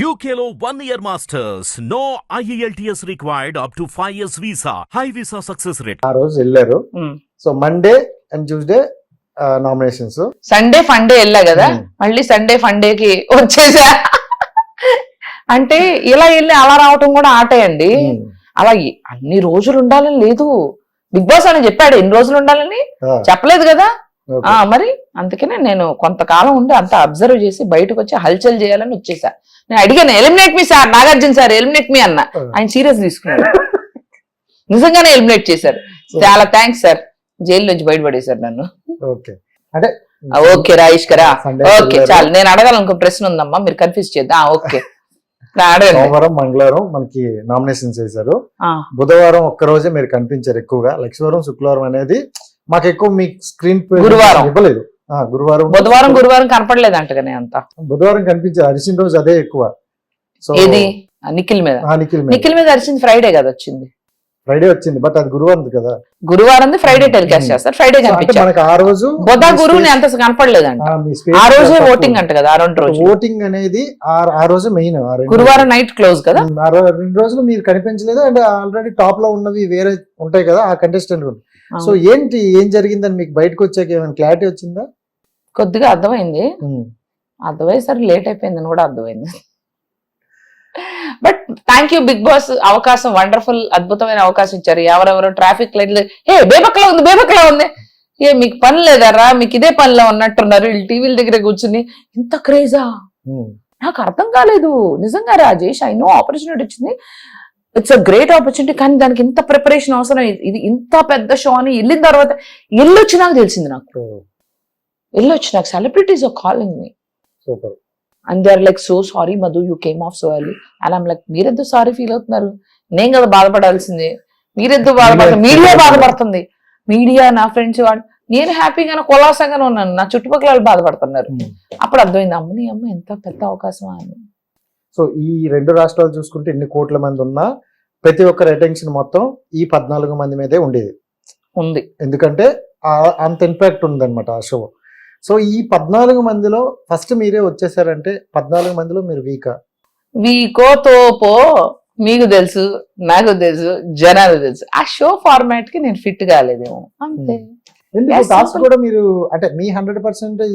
One year masters. No E IELTS required up to 5 years visa. High visa success rate. ఆ రోజు వెళ్ళారు. So Monday and Tuesday nominations Sunday funday వెళ్ళా కదా? ఉమ్. మళ్ళీ Sunday ఫండేకి వచ్చేసా. అంటే ఇలా వెళ్ళి అలా రావటం కూడా ఆటే అండి. అలా ఎ- అన్ని రోజులు ఉండాలని లేదు. బిగ్ బాస్ అని చెప్పాడు. ఎన్ని రోజులు ఉండాలని? చెప్పలేదు కదా? మరి అందుకనే నేను కొంతకాలం ఉండి అంతా అబ్జర్వ్ చేసి బయటకు వచ్చి హల్చల్ చేయాలని వచ్చేసా. నేను అడిగాను eliminate me sir Nagarjuna sir eliminate me అన్న. ఆయన సీరియస్ తీసుకున్నాడు. నిజంగానే ఎలిమినేట్ చేశారు. చాలా థ్యాంక్స్ సార్ జైలు నుంచి బయటపడేశారు నన్ను. ఓకే. అంటే ఓకే రాయిష్ కరా ఓకే. చాలు. నేను అడగాలనుకో ప్రశ్న ఉందమ్మా మీరు కన్ఫ్యూజ్ చేద్దాం. ఓకే. సోమవారం మంగళవారం మనకి నామినేషన్ చేశారు. బుధవారం ఒక్క రోజే మీరు కనిపించారు ఎక్కువగా. లక్ష్మీవారం శుక్రవారం అనేది మాకు ఎక్కువ మీ స్క్రీన్ గురువారం. ఇవ్వలేదు. గురువారం. బుధవారం గురువారం కనపడలేదు అంటగానే అంత. బుధవారం కనిపించారు అరిసిన రోజు అదే ఎక్కువ. సో ఏది? నిఖిల్ మీద. నిఖిల్ మీద. నిఖిల్ మీద అరిచింది ఫ్రైడే కదా వచ్చింది. ఫ్రైడే వచ్చింది బట్ అది గురువారం కదా. గురువారం ఫ్రైడే టెలికాస్ట్. చేస్తారు. ఫ్రైడే అంటే మనకి ఆ రోజు బుధ గురువుని అంత కనపడలేదంట. ఆ, రోజే. ఓటింగ్ అంట కదా ఆ రెండు రోజులు. ఓటింగ్ అనేది ఆ ఆ రోజు మెయిన్ గురువారం నైట్ క్లోజ్ కదా? రెండు రోజులు మీరు కనిపించలేదు అండ్ ఆల్రెడీ టాప్లో ఉన్నవి వేరే ఉంటాయి కదా ఆ కంటెస్టెంట్ సో ఏంటి ఏం జరిగిందని మీకు బయటకు వచ్చాక ఏమైనా క్లారిటీ వచ్చిందా? కొద్దిగా అర్థమైంది. అర్థమయ్యేసరికి లేట్ అయిపోయిందని కూడా అర్థమైంది. But thank you Bigg Boss అవకాశం వండర్ఫుల్ అద్భుతమైన అవకాశం ఇచ్చారు. ఎవరెవరో ట్రాఫిక్ లైట్లు ఏ బేబక్లా ఉంది బేబక్లా ఉంది. ఏ మీకు పని లేదారా? మీకు ఇదే పనిలో ఉన్నట్టున్నారు. వీళ్ళు టీవీల దగ్గర కూర్చుని ఇంత క్రేజా. నాకు అర్థం కాలేదు. నిజంగా రాజేష్ ఐ నో ఆపర్చునిటీ వచ్చింది. ఇట్స్ అ గ్రేట్ ఆపర్చునిటీ కానీ దానికి ఇంత ప్రిపరేషన్ అవసరం ఇది- ఇంత పెద్ద షో అని వెళ్ళిన తర్వాత ఎల్లు వచ్చినాక తెలిసింది నాకు. ఎల్లు వచ్చినాక celebrities are calling me super and they are like so sorry Madhu you came off so early and I'm like మీరెందుకు సారీ ఫీల్ అవుతున్నారు? నేను కదా బాధపడాల్సింది. మీరెందుకు బాధపడుతున్నారు మీడియా బాధపడుతుంది. మీడియా నా ఫ్రెండ్స్ వాడు. నేను హ్యాపీగానే కులాసంగానే ఉన్నాను. నా చుట్టుపక్కల వాళ్ళు బాధపడుతున్నారు. అప్పుడు అర్థమైంది అమ్మని అమ్మ ఎంత పెద్ద అవకాశం అని. సో ఈ రెండు రాష్ట్రాలు చూసుకుంటే ఎన్ని కోట్ల మంది ఉన్నా ప్రతి ఒక్కరి అటెన్షన్ మొత్తం ఈ పద్నాలుగు మంది మీదే ఉండేది. ఉంది. ఎందుకంటే అంత ఇంపాక్ట్ ఉందన్నమాట ఆ షో సో ఈ పద్నాలుగు మందిలో ఫస్ట్ మీరే వచ్చేసారంటే పద్నాలుగు మందిలో మీరు వీకా? వీకో తోపో మీకు తెలుసు నాకు తెలుసు జనాలు తెలుసు. ఆ షో ఫార్మాట్కి నేను ఫిట్ కాలేదేమో. అంతే. Task simple. కూడా మీరు అంటే మీ హండ్రెడ్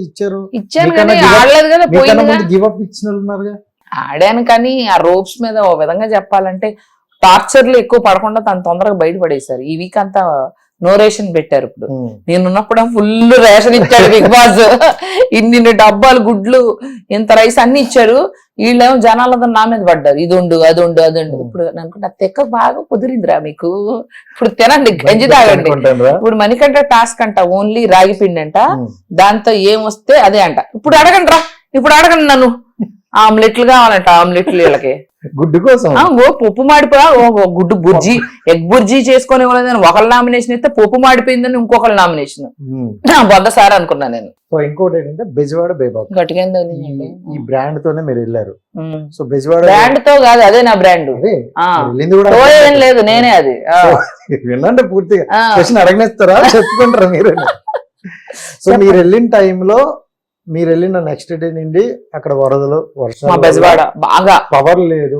ఇచ్చారు. ఇచ్చాను కానీ ఆడలేదు కదా గివ్ అప్ ఇచ్చిన ఆడాను కానీ ఆ రోప్స్ మీద ఓ విధంగా చెప్పాలంటే టార్చర్లు ఎక్కువ పడకుండా తను తొందరగా బయటపడేశారు. ఈ వీక్ అంతా నో రేషన్ పెట్టారు ఇప్పుడు. ఉమ్. నేను ఉన్నప్పుడు ఫుల్ రేషన్ ఇచ్చాడు బిగ్ బాస్. ఇన్ని డబ్బాలు గుడ్లు ఇంత రైస్ అన్ని ఇచ్చారు వీళ్ళేమో జనాలంతా నా మీద పడ్డారు. ఇది ఉండు అది ఉండు అది ఉండు. ఇప్పుడు అనుకుంటా తెక్క బాగా కుదిరిందిరా మీకు. ఇప్పుడు తినండి గంజి తాగండి. ఇప్పుడు మణికంట టాస్క్ అంట ఓన్లీ రాగి పిండి అంట. దాంతో ఏం వస్తే అదే అంట. ఇప్పుడు అడగండి రా ఇప్పుడు అడగండి నన్ను. ఆమ్లెట్లు కావాలంట ఆమ్లెట్లు వీళ్ళకి. గుడ్డు కోసం? ఓ పప్పు మాడిపోయా గుడ్డు బుర్జీ ఎగ్ బుర్జీ చేసుకొని ఇవ్వలేదని ఒకళ్ళ నామినేషన్ అయితే పప్పు మాడిపోయిందని ఇంకొకళ్ళ నామినేషన్. వంద సార్ అనుకున్నా నేను. సో ఇంకోటి ఏంటంటే బెజవాడ బేబాబ్ ఈ బ్రాండ్ తోనే మీరు వెళ్ళారు. సో బెజవాడ బ్రాండ్తో కాదు అదే నా బ్రాండ్. ఏం లేదు నేనే అది. వినండి పూర్తిగా. క్వశ్చన్ అడగనేస్తారా? చెప్పుకుంటారా మీరు? సో మీరు వెళ్ళిన టైంలో మీరు వెళ్ళిన నెక్స్ట్ డే నుండి అక్కడ వరదలు మా బెజవాడ బాగా. పవర్ లేదు.